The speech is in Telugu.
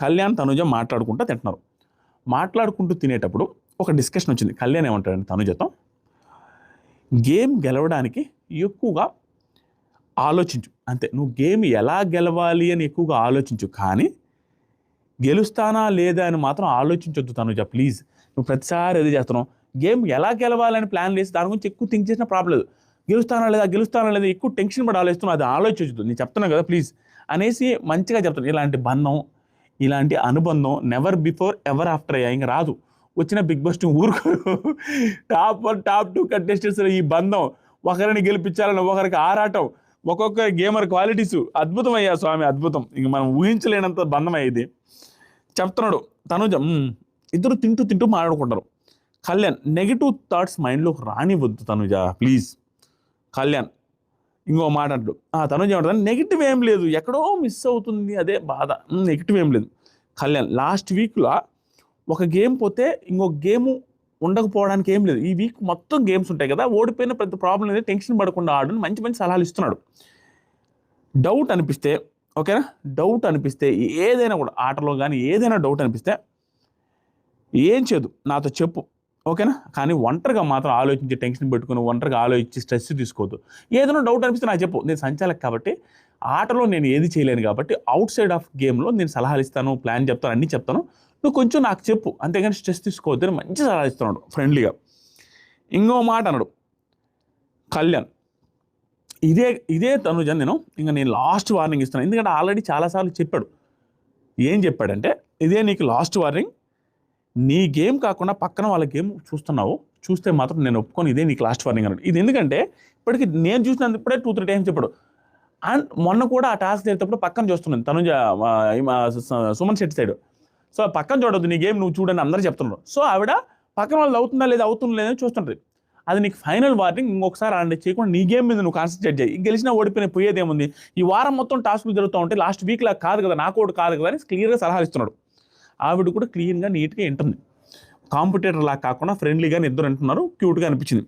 కళ్యాణ్ తనుజ మాట్లాడుకుంటూ తింటున్నారు. మాట్లాడుకుంటూ తినేటప్పుడు ఒక డిస్కషన్ వచ్చింది. కళ్యాణ్ ఏమంటాడండి తనుజతో గేమ్ గెలవడానికి ఎక్కువగా ఆలోచించు. అంతే నువ్వు గేమ్ ఎలా గెలవాలి అని ఎక్కువగా ఆలోచించు కానీ గెలుస్తానా లేదా అని మాత్రం ఆలోచించొద్దు తనుజ ప్లీజ్. నువ్వు ప్రతిసారి అది చేస్తున్నావు. గేమ్ ఎలా గెలవాలని ప్లాన్ చేసి దాని గురించి ఎక్కువ థింక్ చేసిన ప్రాబ్లం లేదు. గెలుస్తానా లేదా గెలుస్తానా లేదా ఎక్కువ టెన్షన్ పడి ఆలోచిస్తున్నావు అది ఆలోచించదు నేను చెప్తున్నాను కదా ప్లీజ్. అనేసి మంచిగా చెప్తాను ఇలాంటి బంధం ఇలాంటి అనుబంధం నెవర్ బిఫోర్ ఎవర్ ఆఫ్టర్ అయ్యా రాదు. వచ్చిన బిగ్ బస్ట్ ఊరుకోరు. Top one top two contestants ఈ బంధం. ఒకరిని గెలిపించాలని ఒకరికి ఆరాటం. ఒక్కొక్క గేమర్ క్వాలిటీస్ అద్భుతం అయ్యా స్వామి అద్భుతం. ఇంక మనం ఊహించలేనంత బంధం అయ్యేది చెప్తున్నాడు తనుజ ఇద్దరు తింటూ తింటూ మాట్లాడుకుంటారు. కళ్యాణ్ నెగిటివ్ థాట్స్ మైండ్లో రానివద్దు తనుజ ప్లీజ్ కళ్యాణ్ ఇంకో మాట అంటాడు. ఆ తనుజ ఏమంటుంది నెగిటివ్ ఏం లేదు. ఎక్కడో మిస్ అవుతుంది. అదే బాధ. నెగిటివ్ ఏం లేదు. కళ్యాణ్ లాస్ట్ వీక్లో ఒక గేమ్ పోతే ఇంకొక గేము ఉండకపోవడానికి ఏం లేదు. ఈ వీక్ మొత్తం గేమ్స్ ఉంటాయి కదా ఓడిపోయిన పెద్ద ప్రాబ్లం అనేది టెన్షన్ పడకుండా ఆడని మంచి మంచి సలహాలు ఇస్తున్నాడు. డౌట్ అనిపిస్తే ఓకేనా డౌట్ అనిపిస్తే ఏదైనా కూడా ఆటలో కానీ ఏదైనా డౌట్ అనిపిస్తే ఏం చేయదు నాతో చెప్పు. ఓకేనా? కానీ ఒంటరిగా మాత్రం ఆలోచించి టెన్షన్ పెట్టుకుని ఒంటరిగా ఆలోచించి స్ట్రెస్ తీసుకోవద్దు. ఏదైనా డౌట్ అనిపిస్తే నాకు చెప్పు. నేను సంచాలక కాబట్టి ఆటలో నేను ఏది చేయలేను కాబట్టి అవుట్ సైడ్ ఆఫ్ గేమ్లో నేను సలహాలు ఇస్తాను ప్లాన్ చెప్తాను అన్నీ చెప్తాను. నువ్వు కొంచెం నాకు చెప్పు. అంతేగాని స్ట్రెస్ తీసుకోవద్దు అని మంచి సలహా ఇస్తున్నాడు ఫ్రెండ్లీగా. ఇంకో మాట అన్నాడు. కళ్యాణ్. ఇదే ఇదే తనుజ నేను ఇంకా నేను లాస్ట్ వార్నింగ్ ఇస్తున్నాను. ఎందుకంటే ఆల్రెడీ చాలాసార్లు చెప్పాడు. ఏం చెప్పాడంటే ఇదే నీకు లాస్ట్ వార్నింగ్ నీ గేమ్ కాకుండా పక్కన వాళ్ళ గేమ్ చూస్తున్నావు చూస్తే మాత్రం నేను ఒప్పుకొని ఇదే నీకు లాస్ట్ వార్నింగ్ అన్నాడు ఇది ఎందుకంటే ఇప్పటికి నేను చూసినంత ఇప్పుడే టూ త్రీ టైమ్స్ చెప్పాడు. అండ్ మొన్న కూడా ఆ టాస్క్ చేసేటప్పుడు పక్కన చూస్తున్నాను తను సుమన్ శెట్టి సైడ్ సో పక్కన చూడొద్దు నీ గేమ్ నువ్వు చూడని అందరూ చెప్తున్నారు. సో ఆవిడ పక్కన వాళ్ళు అవుతుందా లేదా అవుతుందా లేదని అని చూస్తుంటుంది. అది నీకు ఫైనల్ వార్నింగ్ ఇంకొకసారి ఆడ చేయకుండా నీ గేమ్ మీద నువ్వు కాన్సన్ట్రేట్ చేయి. గెలిచినా ఓడిపోయిన పోయేది ఏముంది ఈ వారం మొత్తం టాస్క్లు జరుగుతూ ఉంటాయి లాస్ట్ వీక్లా కాదు కదా నాకు కూడా కాదు కదా అని క్లియర్గా సలహా ఇస్తున్నాడు. ఆవిడ కూడా క్లీన్గా నీట్గా వింటుంది కాంపిటేటర్ లా కాకుండా ఫ్రెండ్లీగా ఇద్దరు అంటున్నారు. క్యూట్గా అనిపించింది.